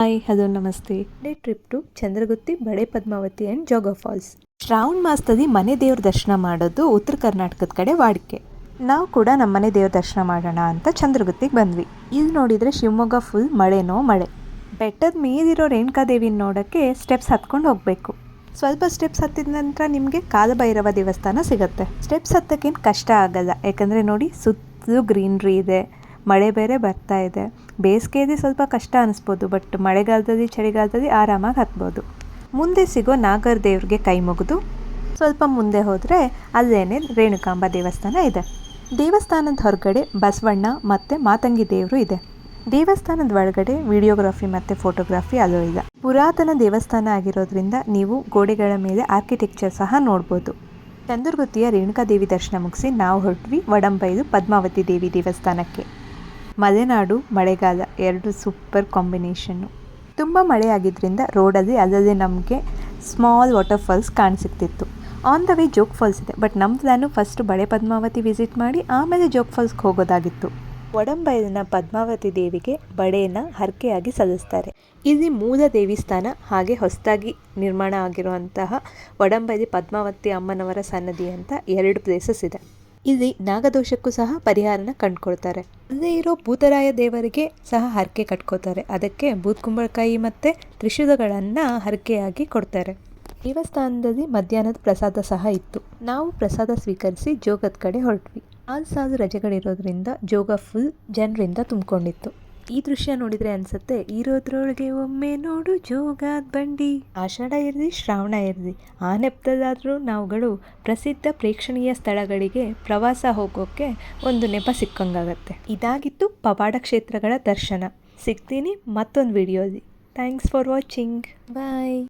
Hi hello ನಮಸ್ತೆ day trip to Chandragutti Bale Padmavati and Jog falls Shravana ಮಾಸದಲ್ಲಿ ಮನೆ ದೇವ್ರ ದರ್ಶನ ಮಾಡೋದು ಉತ್ತರ ಕರ್ನಾಟಕದ ಕಡೆ ವಾಡಿಕೆ. ನಾವು ಕೂಡ ನಮ್ಮ ಮನೆ ದೇವ್ರ ದರ್ಶನ ಮಾಡೋಣ ಅಂತ ಚಂದ್ರಗುತ್ತಿಗೆ ಬಂದ್ವಿ. ಇಲ್ಲಿ ನೋಡಿದರೆ ಶಿವಮೊಗ್ಗ ಫುಲ್ ಮಳೆನೋ ಮಳೆ. ಬೆಟ್ಟದ ಮೇಲಿರೋ ರೇಣುಕಾದೇವಿನ ನೋಡೋಕ್ಕೆ ಸ್ಟೆಪ್ಸ್ ಹತ್ಕೊಂಡು ಹೋಗಬೇಕು. ಸ್ವಲ್ಪ ಸ್ಟೆಪ್ಸ್ ಹತ್ತಿದ ನಂತರ ನಿಮಗೆ ಕಾಲಭೈರವ ದೇವಸ್ಥಾನ ಸಿಗುತ್ತೆ. ಸ್ಟೆಪ್ಸ್ ಹತ್ತಕ್ಕೇನು ಕಷ್ಟ ಆಗಲ್ಲ. ಯಾಕಂದರೆ ನೋಡಿ ಸುತ್ತಲೂ ಗ್ರೀನ್ರಿ ಇದೆ. ಮಳೆ ಬೇರೆ ಬರ್ತಾ ಇದೆ. ಬೇಸಿಗೆಯಲ್ಲಿ ಸ್ವಲ್ಪ ಕಷ್ಟ ಅನಿಸ್ಬೋದು ಬಟ್ ಮಳೆಗಾಲದಲ್ಲಿ, ಚಳಿಗಾಲದಲ್ಲಿ ಆರಾಮಾಗಿ ಹತ್ಬೋದು. ಮುಂದೆ ಸಿಗೋ ನಾಗರ ದೇವ್ರಿಗೆ ಕೈ ಮುಗಿದು, ಸ್ವಲ್ಪ ಮುಂದೆ ಹೋದರೆ ಅಲ್ಲೇನೆ ರೇಣುಕಾಂಬ ದೇವಸ್ಥಾನ ಇದೆ. ದೇವಸ್ಥಾನದ ಹೊರಗಡೆ ಬಸವಣ್ಣ ಮತ್ತು ಮಾತಂಗಿ ದೇವರು ಇದೆ. ದೇವಸ್ಥಾನದ ಒಳಗಡೆ ವಿಡಿಯೋಗ್ರಾಫಿ ಮತ್ತು ಫೋಟೋಗ್ರಫಿ ಅಲ್ಲೂ ಇಲ್ಲ. ಪುರಾತನ ದೇವಸ್ಥಾನ ಆಗಿರೋದ್ರಿಂದ ನೀವು ಗೋಡೆಗಳ ಮೇಲೆ ಆರ್ಕಿಟೆಕ್ಚರ್ ಸಹ ನೋಡ್ಬೋದು. ಚಂದ್ರಗುತ್ತಿಯ ರೇಣುಕಾದೇವಿ ದರ್ಶನ ಮುಗಿಸಿ ನಾವು ಹೊರಟ್ವಿ ವಡಂಬೈಲು ಪದ್ಮಾವತಿ ದೇವಿ ದೇವಸ್ಥಾನಕ್ಕೆ. ಮಲೆನಾಡು ಮಳೆಗಾಲ ಎರಡು ಸೂಪರ್ ಕಾಂಬಿನೇಷನ್ನು. ತುಂಬ ಮಳೆ ಆಗಿದ್ದರಿಂದ ರೋಡಲ್ಲಿ ಅಲ್ಲದೆ ನಮಗೆ small water falls ಕಾಣಿಸಿಕ್ತಿತ್ತು. On the way Jog falls ಇದೆ ಬಟ್ ನಮ್ಮ plan first Bale Padmavati visit ಮಾಡಿ, ಆಮೇಲೆ ಜೋಗ್ ಫಾಲ್ಸ್ಗೆ ಹೋಗೋದಾಗಿತ್ತು. ಒಡಂಬೈಲಿನ ಪದ್ಮಾವತಿ ದೇವಿಗೆ ಬಡೆಯನ್ನ ಹರಕೆಯಾಗಿ ಸಲ್ಲಿಸ್ತಾರೆ. ಇಲ್ಲಿ ಮೂಲ ದೇವಿಸ್ಥಾನ ಹಾಗೆ ಹೊಸದಾಗಿ ನಿರ್ಮಾಣ ಆಗಿರುವಂತಹ ಒಡಂಬೈಲಿ ಪದ್ಮಾವತಿ ಅಮ್ಮನವರ ಸನ್ನದಿ ಅಂತ ಎರಡು ಪ್ಲೇಸಸ್ ಇದೆ. ಇಲ್ಲಿ ನಾಗದೋಷಕ್ಕೂ ಸಹ ಪರಿಹಾರನ ಕಂಡುಕೊಳ್ತಾರೆ. ಅಲ್ಲದೆ ಇರೋ ಭೂತರಾಯ ದೇವರಿಗೆ ಸಹ ಹರಕೆ ಕಟ್ಕೋತಾರೆ ಅದಕ್ಕೆ ಭೂತ್ ಕುಂಬಳಕಾಯಿ ಮತ್ತು ತ್ರಿಶೂಲಗಳನ್ನು ಹರಕೆಯಾಗಿ ಕೊಡ್ತಾರೆ. ದೇವಸ್ಥಾನದಲ್ಲಿ ಮಧ್ಯಾಹ್ನದ ಪ್ರಸಾದ ಸಹ ಇತ್ತು. ನಾವು ಪ್ರಸಾದ ಸ್ವೀಕರಿಸಿ ಜೋಗದ ಕಡೆ ಹೊರಟ್ವಿ. ಆರು ಸಾಲು ರಜೆಗಳಿರೋದ್ರಿಂದ ಜೋಗ ಫುಲ್ ಜನರಿಂದ ತುಂಬಿಕೊಂಡಿತ್ತು. ಈ ದೃಶ್ಯ ನೋಡಿದ್ರೆ ಅನ್ಸುತ್ತೆ, ಇರೋದ್ರೊಳಗೆ ಒಮ್ಮೆ ನೋಡು ಜೋಗಾದ್ ಬಂಡಿ. ಆಷಾಢ ಇರಲಿ, ಶ್ರಾವಣ ಇರಲಿ, ಆ ನೆಪದಲ್ಲಾದರೂ ನಾವುಗಳು ಪ್ರಸಿದ್ಧ ಪ್ರೇಕ್ಷಣೀಯ ಸ್ಥಳಗಳಿಗೆ ಪ್ರವಾಸ ಹೋಗೋಕ್ಕೆ ಒಂದು ನೆಪ ಸಿಕ್ಕಂಗಾಗತ್ತೆ. ಇದಾಗಿತ್ತು ಪವಾಡ ಕ್ಷೇತ್ರಗಳ ದರ್ಶನ. ಸಿಗ್ತೀನಿ ಮತ್ತೊಂದು ವಿಡಿಯೋಲಿ. Thanks for watching bye